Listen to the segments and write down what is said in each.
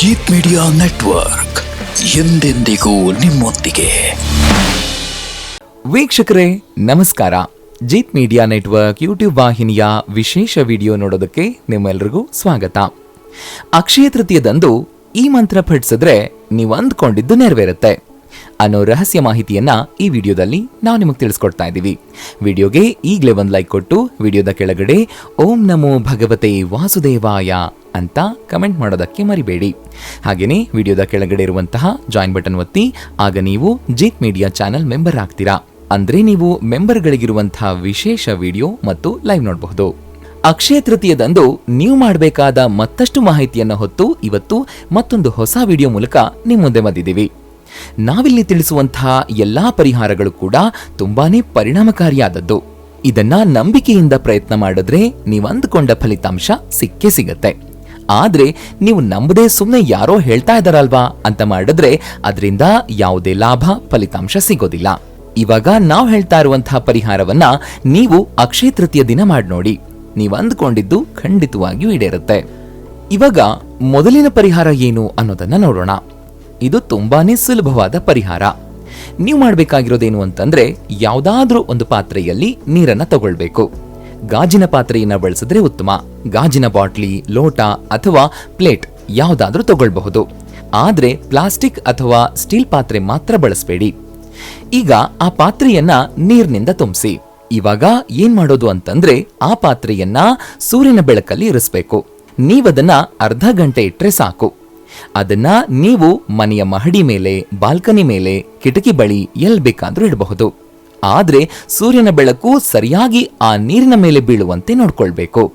Jeet media network ಎಂದೆಂದಿಗೂ ನಿಮ್ಮೊಂದಿಗೆ. ವೀಕ್ಷಕರೇ, ನಮಸ್ಕಾರ. ಜೀತ್ ಮೀಡಿಯಾ ನೆಟ್ವರ್ಕ್ ಯೂಟ್ಯೂಬ್ ವಾಹಿನಿಯ ವಿಶೇಷ ವಿಡಿಯೋ ನೋಡೋದಕ್ಕೆ ನಿಮ್ಮೆಲ್ಲರಿಗೂ ಸ್ವಾಗತ. ಅಕ್ಷಯ ತೃತೀಯದಂದು ಈ ಮಂತ್ರ ಪಠಿಸಿದ್ರೆ ನೀವು ಅಂದ್ಕೊಂಡಿದ್ದು ನೆರವೇರುತ್ತೆ. ಅನ್ನೋ ರಹಸ್ಯ ಮಾಹಿತಿಯನ್ನ ಈ ವಿಡಿಯೋದಲ್ಲಿ ನಾವು ನಿಮಗೆ ತಿಳಿಸ್ಕೊಡ್ತಾ ಇದ್ದೀವಿ. ವಿಡಿಯೋಗೆ ಈಗಲೇ ಒಂದು ಲೈಕ್ ಕೊಟ್ಟು, ವಿಡಿಯೋದ ಕೆಳಗಡೆ ಓಂ ನಮೋ ಭಗವತೆ ವಾಸುದೇವಾಯ ಅಂತ ಕಮೆಂಟ್ ಮಾಡೋದಕ್ಕೆ ಮರಿಬೇಡಿ. ಹಾಗೆಯೇ ವಿಡಿಯೋದ ಕೆಳಗಡೆ ಇರುವಂತಹ ಜಾಯಿನ್ ಬಟನ್ ಒತ್ತಿ, ಆಗ ನೀವು ಜೀತ್ ಮೀಡಿಯಾ ಚಾನೆಲ್ ಮೆಂಬರ್ ಆಗ್ತೀರಾ? ಅಂದರೆ ನೀವು ಮೆಂಬರ್ಗಳಿಗಿರುವಂತಹ ವಿಶೇಷ ವಿಡಿಯೋ ಮತ್ತು ಲೈವ್ ನೋಡಬಹುದು. ಅಕ್ಷಯ ತೃತೀಯದಂದು ನೀವು ಮಾಡಬೇಕಾದ ಮತ್ತಷ್ಟು ಮಾಹಿತಿಯನ್ನು ಹೊತ್ತು ಇವತ್ತು ಮತ್ತೊಂದು ಹೊಸ ವಿಡಿಯೋ ಮೂಲಕ ನಿಮ್ಮ ಮುಂದೆ ಬಂದಿದ್ದೀವಿ. ನಾವಿಲ್ಲಿ ತಿಳಿಸುವಂತಹ ಎಲ್ಲಾ ಪರಿಹಾರಗಳು ಕೂಡ ತುಂಬಾನೇ ಪರಿಣಾಮಕಾರಿಯಾದದ್ದು. ಇದನ್ನ ನಂಬಿಕೆಯಿಂದ ಪ್ರಯತ್ನ ಮಾಡಿದ್ರೆ ನೀವು ಅಂದುಕೊಂಡ ಫಲಿತಾಂಶ ಸಿಕ್ಕೇ ಸಿಗತ್ತೆ. ಆದ್ರೆ ನೀವು ನಂಬದೇ ಸುಮ್ಮನೆ ಯಾರೋ ಹೇಳ್ತಾ ಇದ್ದಾರಲ್ವಾ ಅಂತ ಮಾಡಿದ್ರೆ ಅದರಿಂದ ಯಾವುದೇ ಲಾಭ, ಫಲಿತಾಂಶ ಸಿಗೋದಿಲ್ಲ. ಇವಾಗ ನಾವು ಹೇಳ್ತಾ ಇರುವಂತಹ ಪರಿಹಾರವನ್ನ ನೀವು ಅಕ್ಷಯ ತೃತೀಯ ದಿನ ಮಾಡಿ ನೋಡಿ. ನೀವು ಅಂದ್ಕೊಂಡಿದ್ದು ಖಂಡಿತವಾಗಿಯೂ ಈಡೇರುತ್ತೆ. ಇವಾಗ ಮೊದಲಿನ ಪರಿಹಾರ ಏನು ಅನ್ನೋದನ್ನ ನೋಡೋಣ. ಇದು ತುಂಬಾನೇ ಸುಲಭವಾದ ಪರಿಹಾರ. ನೀವು ಮಾಡಬೇಕಾಗಿರೋದೇನು ಅಂತಂದ್ರೆ ಯಾವುದಾದ್ರೂ ಒಂದು ಪಾತ್ರೆಯಲ್ಲಿ ನೀರನ್ನ ತಗೊಳ್ಬೇಕು. ಗಾಜಿನ ಪಾತ್ರೆಯನ್ನ ಬಳಸಿದ್ರೆ ಉತ್ತಮ. ಗಾಜಿನ ಬಾಟ್ಲಿ, ಲೋಟ ಅಥವಾ ಪ್ಲೇಟ್ ಯಾವುದಾದ್ರೂ ತಗೊಳ್ಬಹುದು. ಆದರೆ ಪ್ಲಾಸ್ಟಿಕ್ ಅಥವಾ ಸ್ಟೀಲ್ ಪಾತ್ರೆ ಮಾತ್ರ ಬಳಸಬೇಡಿ. ಈಗ ಆ ಪಾತ್ರೆಯನ್ನ ನೀರಿನಿಂದ ತುಂಬಿಸಿ. ಇವಾಗ ಏನ್ ಮಾಡೋದು ಅಂತಂದ್ರೆ ಆ ಪಾತ್ರೆಯನ್ನ ಸೂರ್ಯನ ಬೆಳಕಲ್ಲಿ ಇರಿಸ್ಬೇಕು. ನೀವದನ್ನ ಅರ್ಧ ಗಂಟೆ ಇಟ್ಟರೆ ಸಾಕು. ಅದನ್ನ ನೀವು ಮನೆಯ ಮಹಡಿ ಮೇಲೆ, ಬಾಲ್ಕನಿ ಮೇಲೆ, ಕಿಟಕಿ ಬಳಿ ಎಲ್ಲಿ ಬೇಕಾದ್ರೂ ಇಡಬಹುದು. ಆದ್ರೆ ಸೂರ್ಯನ ಬೆಳಕು ಸರಿಯಾಗಿ ಆ ನೀರಿನ ಮೇಲೆ ಬೀಳುವಂತೆ ನೋಡ್ಕೊಳ್ಬೇಕು.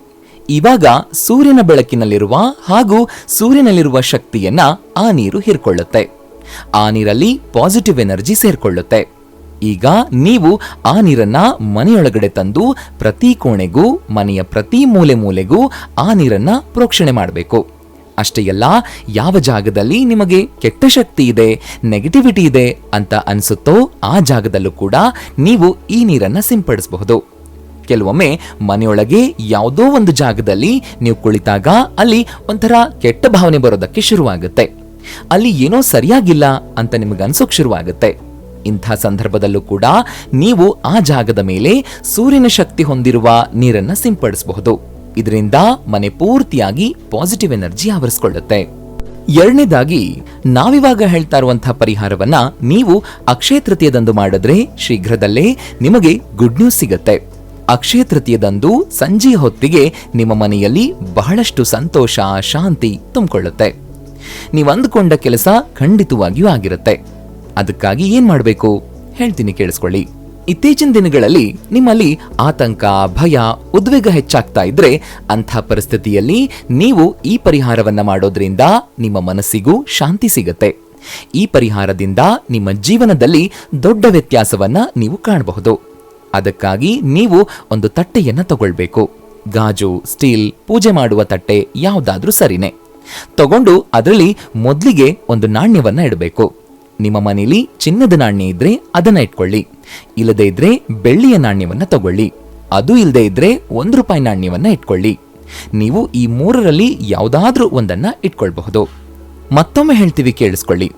ಇವಾಗ ಸೂರ್ಯನ ಬೆಳಕಿನಲ್ಲಿರುವ ಹಾಗೂ ಸೂರ್ಯನಲ್ಲಿರುವ ಶಕ್ತಿಯನ್ನ ಆ ನೀರು ಹೀರ್ಕೊಳ್ಳುತ್ತೆ. ಆ ನೀರಲ್ಲಿ ಪಾಸಿಟಿವ್ ಎನರ್ಜಿ ಸೇರಿಕೊಳ್ಳುತ್ತೆ. ಈಗ ನೀವು ಆ ನೀರನ್ನ ಮನೆಯೊಳಗಡೆ ತಂದು ಪ್ರತಿ ಕೋಣೆಗೂ, ಮನೆಯ ಪ್ರತಿ ಮೂಲೆ ಮೂಲೆಗೂ ಆ ನೀರನ್ನ ಪ್ರೋಕ್ಷಣೆ ಮಾಡಬೇಕು. ಅಷ್ಟೇ ಅಲ್ಲ, ಯಾವ ಜಾಗದಲ್ಲಿ ನಿಮಗೆ ಕೆಟ್ಟ ಶಕ್ತಿ ಇದೆ ನೆಗೆಟಿವಿಟಿ ಇದೆ ಅಂತ ಅನಿಸುತ್ತೋ ಆ ಜಾಗದಲ್ಲೂ ಕೂಡ ನೀವು ಈ ನೀರನ್ನು ಸಿಂಪಡಿಸಬಹುದು. ಕೆಲವೊಮ್ಮೆ ಮನೆಯೊಳಗೆ ಯಾವುದೋ ಒಂದು ಜಾಗದಲ್ಲಿ ನೀವು ಕುಳಿತಾಗ ಅಲ್ಲಿ ಒಂಥರ ಕೆಟ್ಟ ಭಾವನೆ ಬರೋದಕ್ಕೆ ಶುರುವಾಗುತ್ತೆ. ಅಲ್ಲಿ ಏನೋ ಸರಿಯಾಗಿಲ್ಲ ಅಂತ ನಿಮಗೆ ಅನ್ಸೋಕ್ ಶುರುವಾಗುತ್ತೆ. ಇಂಥ ಸಂದರ್ಭದಲ್ಲೂ ಕೂಡ ನೀವು ಆ ಜಾಗದ ಮೇಲೆ ಸೂರ್ಯನ ಶಕ್ತಿ ಹೊಂದಿರುವ ನೀರನ್ನು ಸಿಂಪಡಿಸಬಹುದು. ಇದರಿಂದ ಮನೆ ಪೂರ್ತಿಯಾಗಿ ಪಾಸಿಟಿವ್ ಎನರ್ಜಿ ಆವರಿಸಿಕೊಳ್ಳುತ್ತೆ. ಎರಡನೇದಾಗಿ, ನಾವಿವಾಗ ಹೇಳ್ತಾ ಇರುವಂತಹ ಪರಿಹಾರವನ್ನ ನೀವು ಅಕ್ಷಯ ತೃತೀಯದಂದು ಮಾಡಿದ್ರೆ ಶೀಘ್ರದಲ್ಲೇ ನಿಮಗೆ ಗುಡ್ ನ್ಯೂಸ್ ಸಿಗುತ್ತೆ. ಅಕ್ಷಯ ತೃತೀಯದಂದು ಸಂಜೆ ಹೊತ್ತಿಗೆ ನಿಮ್ಮ ಮನೆಯಲ್ಲಿ ಬಹಳಷ್ಟು ಸಂತೋಷ, ಶಾಂತಿ ತುಂಬಿಕೊಳ್ಳುತ್ತೆ. ನೀವು ಅಂದುಕೊಂಡ ಕೆಲಸ ಖಂಡಿತವಾಗಿಯೂ ಆಗಿರುತ್ತೆ. ಅದಕ್ಕಾಗಿ ಏನ್ ಮಾಡಬೇಕು? ಹೇಳ್ತೀನಿ ಕೇಳಿಸ್ಕೊಳ್ಳಿ. ಇತ್ತೀಚಿನ ದಿನಗಳಲ್ಲಿ ನಿಮ್ಮಲ್ಲಿ ಆತಂಕ, ಭಯ, ಉದ್ವೇಗ ಹೆಚ್ಚಾಗ್ತಾ ಇದ್ರೆ ಅಂಥ ಪರಿಸ್ಥಿತಿಯಲ್ಲಿ ನೀವು ಈ ಪರಿಹಾರವನ್ನ ಮಾಡೋದ್ರಿಂದ ನಿಮ್ಮ ಮನಸ್ಸಿಗೂ ಶಾಂತಿ ಸಿಗುತ್ತೆ. ಈ ಪರಿಹಾರದಿಂದ ನಿಮ್ಮ ಜೀವನದಲ್ಲಿ ದೊಡ್ಡ ವ್ಯತ್ಯಾಸವನ್ನ ನೀವು ಕಾಣಬಹುದು. ಅದಕ್ಕಾಗಿ ನೀವು ಒಂದು ತಟ್ಟೆಯನ್ನ ತಗೊಳ್ಬೇಕು. ಗಾಜು, ಸ್ಟೀಲ್, ಪೂಜೆ ಮಾಡುವ ತಟ್ಟೆ ಯಾವುದಾದ್ರೂ ಸರಿನೆ. ತಗೊಂಡು ಅದರಲ್ಲಿ ಮೊದಲಿಗೆ ಒಂದು ನಾಣ್ಯವನ್ನ ಇಡಬೇಕು. ನಿಮ್ಮ ಮನೆಯಲ್ಲಿ ಚಿನ್ನದ ನಾಣ್ಯ ಇದ್ರೆ ಅದನ್ನ ಇಟ್ಕೊಳ್ಳಿ. ಇಲ್ಲದೇ ಇದ್ರೆ ಬೆಳ್ಳಿಯ ನಾಣ್ಯವನ್ನ ತಗೊಳ್ಳಿ. ಅದು ಇಲ್ಲದೆ ಇದ್ರೆ ಒಂದು ರೂಪಾಯಿ ನಾಣ್ಯವನ್ನ ಇಟ್ಕೊಳ್ಳಿ. ನೀವು ಈ ಮೂರರಲ್ಲಿ ಯಾವುದಾದ್ರೂ ಒಂದನ್ನ ಇಟ್ಕೊಳ್ಬಹುದು. ಮತ್ತೊಮ್ಮೆ ಹೇಳ್ತೀವಿ ಕೇಳಿಸ್ಕೊಳ್ಳಿ.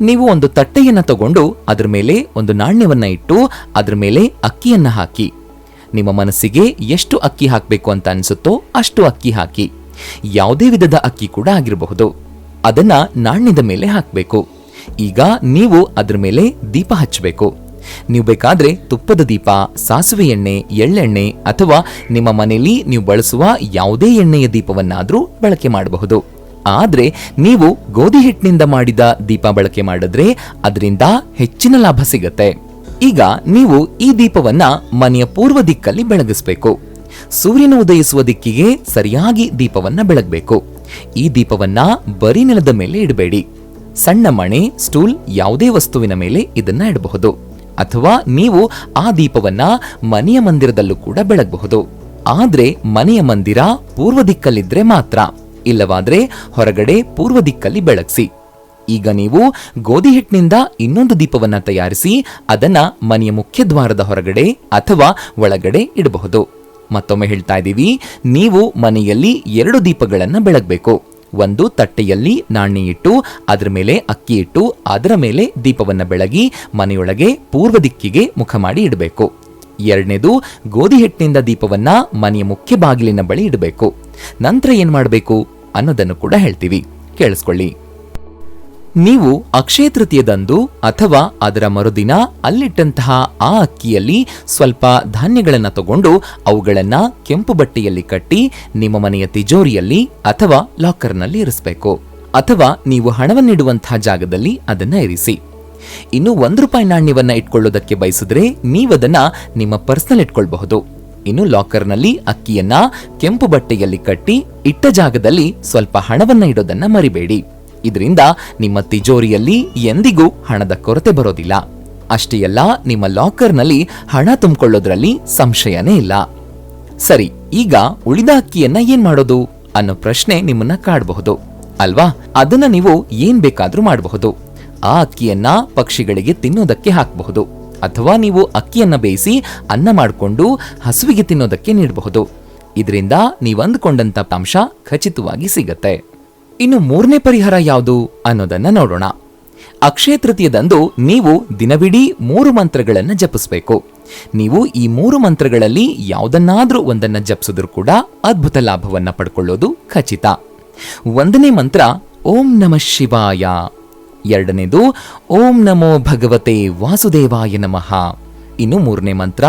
ನೀವು ಒಂದು ತಟ್ಟೆಯನ್ನ ತಗೊಂಡು ಅದರ ಮೇಲೆ ಒಂದು ನಾಣ್ಯವನ್ನ ಇಟ್ಟು ಅದರ ಮೇಲೆ ಅಕ್ಕಿಯನ್ನ ಹಾಕಿ. ನಿಮ್ಮ ಮನಸ್ಸಿಗೆ ಎಷ್ಟು ಅಕ್ಕಿ ಹಾಕಬೇಕು ಅಂತ ಅನಿಸುತ್ತೋ ಅಷ್ಟು ಅಕ್ಕಿ ಹಾಕಿ. ಯಾವುದೇ ವಿಧದ ಅಕ್ಕಿ ಕೂಡ ಆಗಿರಬಹುದು. ಅದನ್ನ ನಾಣ್ಯದ ಮೇಲೆ ಹಾಕಬೇಕು. ಈಗ ನೀವು ಅದ್ರ ಮೇಲೆ ದೀಪ ಹಚ್ಚಬೇಕು. ನೀವು ಬೇಕಾದ್ರೆ ತುಪ್ಪದ ದೀಪ, ಸಾಸಿವೆ ಎಣ್ಣೆ, ಎಳ್ಳೆಣ್ಣೆ ಅಥವಾ ನಿಮ್ಮ ಮನೆಯಲ್ಲಿ ನೀವು ಬಳಸುವ ಯಾವುದೇ ಎಣ್ಣೆಯ ದೀಪವನ್ನಾದರೂ ಬಳಕೆ ಮಾಡಬಹುದು. ಆದರೆ ನೀವು ಗೋಧಿ ಹಿಟ್ಟಿನಿಂದ ಮಾಡಿದ ದೀಪ ಬಳಕೆ ಮಾಡಿದ್ರೆ ಅದರಿಂದ ಹೆಚ್ಚಿನ ಲಾಭ ಸಿಗತ್ತೆ. ಈಗ ನೀವು ಈ ದೀಪವನ್ನ ಮನೆಯ ಪೂರ್ವ ದಿಕ್ಕಲ್ಲಿ ಬೆಳಗಿಸಬೇಕು. ಸೂರ್ಯನ ಉದಯಿಸುವ ದಿಕ್ಕಿಗೆ ಸರಿಯಾಗಿ ದೀಪವನ್ನ ಬೆಳಗಬೇಕು. ಈ ದೀಪವನ್ನ ಬರೀ ನೆಲದ ಮೇಲೆ ಇಡಬೇಡಿ. ಸಣ್ಣ ಮಣೆ, ಸ್ಟೂಲ್ ಯಾವುದೇ ವಸ್ತುವಿನ ಮೇಲೆ ಇದನ್ನ ಇಡಬಹುದು. ಅಥವಾ ನೀವು ಆ ದೀಪವನ್ನ ಮನೆಯ ಮಂದಿರದಲ್ಲೂ ಕೂಡ ಬೆಳಗಬಹುದು. ಆದ್ರೆ ಮನೆಯ ಮಂದಿರ ಪೂರ್ವ ದಿಕ್ಕಲ್ಲಿದ್ರೆ ಮಾತ್ರ. ಇಲ್ಲವಾದ್ರೆ ಹೊರಗಡೆ ಪೂರ್ವ ದಿಕ್ಕಲ್ಲಿ ಬೆಳಗ್ಸಿ. ಈಗ ನೀವು ಗೋಧಿ ಹಿಟ್ಟಿನಿಂದ ಇನ್ನೊಂದು ದೀಪವನ್ನ ತಯಾರಿಸಿ ಅದನ್ನ ಮನೆಯ ಮುಖ್ಯ ದ್ವಾರದ ಹೊರಗಡೆ ಅಥವಾ ಒಳಗಡೆ ಇಡಬಹುದು. ಮತ್ತೊಮ್ಮೆ ಹೇಳ್ತಾ ಇದ್ದೀವಿ, ನೀವು ಮನೆಯಲ್ಲಿ ಎರಡು ದೀಪಗಳನ್ನು ಬೆಳಗಬೇಕು. ಒಂದು ತಟ್ಟೆಯಲ್ಲಿ ನಾಣ್ಯ ಇಟ್ಟು, ಅದರ ಮೇಲೆ ಅಕ್ಕಿ ಇಟ್ಟು, ಅದರ ಮೇಲೆ ದೀಪವನ್ನು ಬೆಳಗಿ ಮನೆಯೊಳಗೆ ಪೂರ್ವ ದಿಕ್ಕಿಗೆ ಮುಖ ಮಾಡಿ ಇಡಬೇಕು. ಎರಡನೇದು, ಗೋಧಿ ಹಿಟ್ಟಿನಿಂದ ದೀಪವನ್ನ ಮನೆಯ ಮುಖ್ಯ ಬಾಗಿಲಿನ ಬಳಿ ಇಡಬೇಕು. ನಂತರ ಏನ್ ಮಾಡಬೇಕು ಅನ್ನೋದನ್ನು ಕೂಡ ಹೇಳ್ತೀವಿ. ಕೇಳಿಸ್ಕೊಳ್ಳಿ. ನೀವು ಅಕ್ಷಯ ತೃತೀಯದಂದು ಅಥವಾ ಅದರ ಮರುದಿನ ಅಲ್ಲಿಟ್ಟಂತಹ ಆ ಅಕ್ಕಿಯಲ್ಲಿ ಸ್ವಲ್ಪ ಧಾನ್ಯಗಳನ್ನು ತಗೊಂಡು ಅವುಗಳನ್ನು ಕೆಂಪು ಬಟ್ಟೆಯಲ್ಲಿ ಕಟ್ಟಿ ನಿಮ್ಮ ಮನೆಯ ತಿಜೋರಿಯಲ್ಲಿ ಅಥವಾ ಲಾಕರ್ನಲ್ಲಿ ಇರಿಸಬೇಕು. ಅಥವಾ ನೀವು ಹಣವನ್ನಿಡುವಂತಹ ಜಾಗದಲ್ಲಿ ಅದನ್ನು ಇರಿಸಿ. ಇನ್ನು ಒಂದು ರೂಪಾಯಿ ನಾಣ್ಯವನ್ನು ಇಟ್ಕೊಳ್ಳೋದಕ್ಕೆ ಬಯಸಿದ್ರೆ ನೀವದನ್ನ ನಿಮ್ಮ ಪರ್ಸನಲ್ ಇಟ್ಕೊಳ್ಬಹುದು. ಇನ್ನು ಲಾಕರ್ನಲ್ಲಿ ಅಕ್ಕಿಯನ್ನ ಕೆಂಪು ಬಟ್ಟೆಯಲ್ಲಿ ಕಟ್ಟಿ ಇಟ್ಟ ಜಾಗದಲ್ಲಿ ಸ್ವಲ್ಪ ಹಣವನ್ನ ಇಡೋದನ್ನ ಮರಿಬೇಡಿ. ಇದರಿಂದ ನಿಮ್ಮ ತಿಜೋರಿಯಲ್ಲಿ ಎಂದಿಗೂ ಹಣದ ಕೊರತೆ ಬರೋದಿಲ್ಲ. ಅಷ್ಟೇ ಅಲ್ಲ, ನಿಮ್ಮ ಲಾಕರ್ನಲ್ಲಿ ಹಣ ತುಂಬಿಕೊಳ್ಳೋದ್ರಲ್ಲಿ ಸಂಶಯನೇ ಇಲ್ಲ. ಸರಿ, ಈಗ ಉಳಿದ ಅಕ್ಕಿಯನ್ನ ಏನ್ ಮಾಡೋದು? ಅನ್ನೋ ಪ್ರಶ್ನೆ ನಿಮ್ಮನ್ನ ಕಾಡಬಹುದು. ಅಲ್ವಾ? ಅದನ್ನ ನೀವು ಏನ್ ಬೇಕಾದ್ರೂ ಮಾಡಬಹುದು. ಆ ಅಕ್ಕಿಯನ್ನ ಪಕ್ಷಿಗಳಿಗೆ ತಿನ್ನೋದಕ್ಕೆ ಹಾಕಬಹುದು. ಅಥವಾ ನೀವು ಅಕ್ಕಿಯನ್ನ ಬೇಯಿಸಿ ಅನ್ನ ಮಾಡಿಕೊಂಡು ಹಸುವಿಗೆ ತಿನ್ನೋದಕ್ಕೆ ನೀಡಬಹುದು. ಇದರಿಂದ ನೀವು ಅಂದುಕೊಂಡಂತ ಅಂಶ ಖಚಿತವಾಗಿ ಸಿಗತ್ತೆ. ಇನ್ನು ಮೂರನೇ ಪರಿಹಾರ ಯಾವುದು ಅನ್ನೋದನ್ನ ನೋಡೋಣ. ಅಕ್ಷಯ ತೃತೀಯದಂದು ನೀವು ದಿನವಿಡೀ ಮೂರು ಮಂತ್ರಗಳನ್ನು ಜಪಿಸಬೇಕು. ನೀವು ಈ ಮೂರು ಮಂತ್ರಗಳಲ್ಲಿ ಯಾವುದನ್ನಾದರೂ ಒಂದನ್ನ ಜಪಿಸಿದ್ರು ಕೂಡ ಅದ್ಭುತ ಲಾಭವನ್ನ ಪಡ್ಕೊಳ್ಳೋದು ಖಚಿತ. ಒಂದನೇ ಮಂತ್ರ, ಓಂ ನಮಃ ಶಿವಾಯ. ಎರಡನೇದು, ಓಂ ನಮೋ ಭಗವತೆ ವಾಸುದೇವಾಯ ನಮಃ. ಇನ್ನು ಮೂರನೇ ಮಂತ್ರ,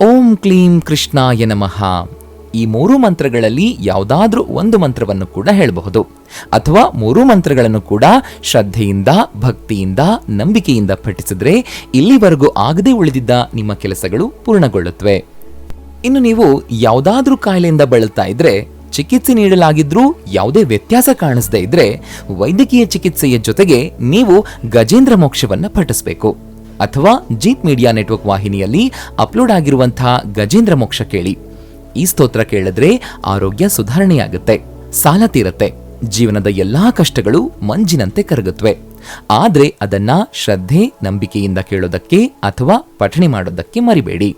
ಓಂ ಕ್ಲೀಂ ಕೃಷ್ಣಾಯ ನಮಃ. ಈ ಮೂರು ಮಂತ್ರಗಳಲ್ಲಿ ಯಾವುದಾದ್ರೂ ಒಂದು ಮಂತ್ರವನ್ನು ಕೂಡ ಹೇಳಬಹುದು. ಅಥವಾ ಮೂರು ಮಂತ್ರಗಳನ್ನು ಕೂಡ ಶ್ರದ್ಧೆಯಿಂದ, ಭಕ್ತಿಯಿಂದ, ನಂಬಿಕೆಯಿಂದ ಪಠಿಸಿದ್ರೆ ಇಲ್ಲಿವರೆಗೂ ಆಗದೆ ಉಳಿದಿದ್ದ ನಿಮ್ಮ ಕೆಲಸಗಳು ಪೂರ್ಣಗೊಳ್ಳುತ್ತವೆ. ಇನ್ನು ನೀವು ಯಾವುದಾದ್ರೂ ಕಾಯಿಲೆಯಿಂದ ಬಳಲ್ತಾ ಇದ್ರೆ, ಚಿಕಿತ್ಸೆ ನೀಡಲಾಗಿದ್ರೂ ಯಾವುದೇ ವ್ಯತ್ಯಾಸ ಕಾಣಿಸದೇ ಇದ್ರೆ, ವೈದ್ಯಕೀಯ ಚಿಕಿತ್ಸೆಯ ಜೊತೆಗೆ ನೀವು ಗಜೇಂದ್ರ ಮೋಕ್ಷವನ್ನು ಪಠಿಸಬೇಕು. ಅಥವಾ ಜೀತ್ ಮೀಡಿಯಾ ನೆಟ್ವರ್ಕ್ ವಾಹಿನಿಯಲ್ಲಿ ಅಪ್ಲೋಡ್ ಆಗಿರುವಂತಹ ಗಜೇಂದ್ರ ಮೋಕ್ಷ ಕೇಳಿ. ಈ ಸ್ತೋತ್ರ ಕೇಳಿದ್ರೆ ಆರೋಗ್ಯ ಸುಧಾರಣೆಯಾಗುತ್ತೆ, ಸಾಲ ತೀರತ್ತೆ, ಜೀವನದ ಎಲ್ಲಾ ಕಷ್ಟಗಳು ಮಂಜಿನಂತೆ ಕರಗುತ್ತವೆ ಆದ್ರೆ ಅದನ್ನ ಶ್ರದ್ಧೆ, ನಂಬಿಕೆಯಿಂದ ಕೇಳೋದಕ್ಕೆ ಅಥವಾ ಪಠಣೆ ಮಾಡೋದಕ್ಕೆ ಮರಿಬೇಡಿ.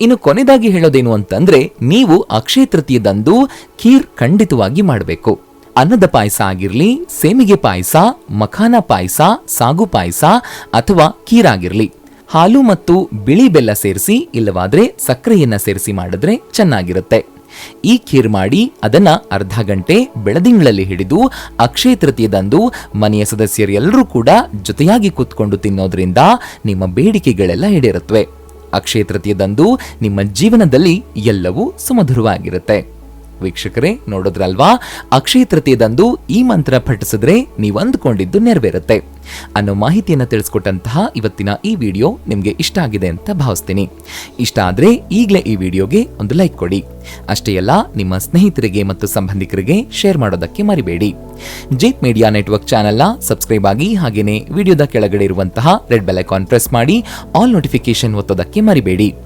ಇನ್ನು ಕೊನೆದಾಗಿ ಹೇಳೋದೇನು ಅಂತಂದ್ರೆ, ನೀವು ಅಕ್ಷಯ ತೃತೀಯದಂದು ಖೀರ್ ಖಂಡಿತವಾಗಿ ಮಾಡಬೇಕು. ಅನ್ನದ ಪಾಯಸ ಆಗಿರಲಿ, ಸೇಮಿಗೆ ಪಾಯಸ, ಮಖಾನ ಪಾಯಸ, ಸಾಗು ಪಾಯಸ ಅಥವಾ ಖೀರ್ ಆಗಿರ್ಲಿ ಹಾಲು ಮತ್ತು ಬಿಳಿ ಬೆಲ್ಲ ಸೇರಿಸಿ, ಇಲ್ಲವಾದ್ರೆ ಸಕ್ಕರೆಯನ್ನ ಸೇರಿಸಿ ಮಾಡಿದ್ರೆ ಚೆನ್ನಾಗಿರುತ್ತೆ. ಈ ಖೀರ್ ಮಾಡಿ ಅದನ್ನ ಅರ್ಧ ಗಂಟೆ ಬೆಳದಿಂಗಳಲ್ಲಿ ಹಿಡಿದು, ಅಕ್ಷಯ ತೃತೀಯದಂದು ಮನೆಯ ಸದಸ್ಯರೆಲ್ಲರೂ ಕೂಡ ಜೊತೆಯಾಗಿ ಕೂತ್ಕೊಂಡು ತಿನ್ನೋದ್ರಿಂದ ನಿಮ್ಮ ಬೇಡಿಕೆಗಳೆಲ್ಲ ಈಡೇರುತ್ತವೆ. ಅಕ್ಷಯ ತೃತೀಯದಂದು ನಿಮ್ಮ ಜೀವನದಲ್ಲಿ ಎಲ್ಲವೂ ಸುಮಧುರವಾಗಿರುತ್ತೆ. ವೀಕ್ಷಕರೇ, ನೋಡಿದ್ರಲ್ವಾ? ಅಕ್ಷಯ ತೃತೀಯದಂದು ಈ ಮಂತ್ರ ಪಠಿಸಿದ್ರೆ ನೀವು ಅಂದುಕೊಂಡಿದ್ದು ನೆರವೇರುತ್ತೆ. ಅನ್ನೋ ಮಾಹಿತಿಯನ್ನು ತಿಳಿಸ್ಕೊಟ್ಟಂತಹ ಇವತ್ತಿನ ಈ ವಿಡಿಯೋ ನಿಮಗೆ ಇಷ್ಟ ಆಗಿದೆ ಅಂತ ಭಾವಿಸ್ತೀನಿ. ಇಷ್ಟ ಆದರೆ ಈಗಲೇ ಈ ವಿಡಿಯೋಗೆ ಒಂದು ಲೈಕ್ ಕೊಡಿ. ಅಷ್ಟೇ ಅಲ್ಲ, ನಿಮ್ಮ ಸ್ನೇಹಿತರಿಗೆ ಮತ್ತು ಸಂಬಂಧಿಕರಿಗೆ ಶೇರ್ ಮಾಡೋದಕ್ಕೆ ಮರಿಬೇಡಿ. ಜೀತ್ ಮೀಡಿಯಾ ನೆಟ್ವರ್ಕ್ ಚಾನೆಲ್ನ ಸಬ್ಸ್ಕ್ರೈಬ್ ಆಗಿ ಹಾಗೆಯೇ ವಿಡಿಯೋದ ಕೆಳಗಡೆ ಇರುವಂತಹ ರೆಡ್ ಬೆಲ್ ಐಕಾನ್ ಪ್ರೆಸ್ ಮಾಡಿ, ಆಲ್ ನೋಟಿಫಿಕೇಶನ್ ಒತ್ತೋದಕ್ಕೆ ಮರಿಬೇಡಿ.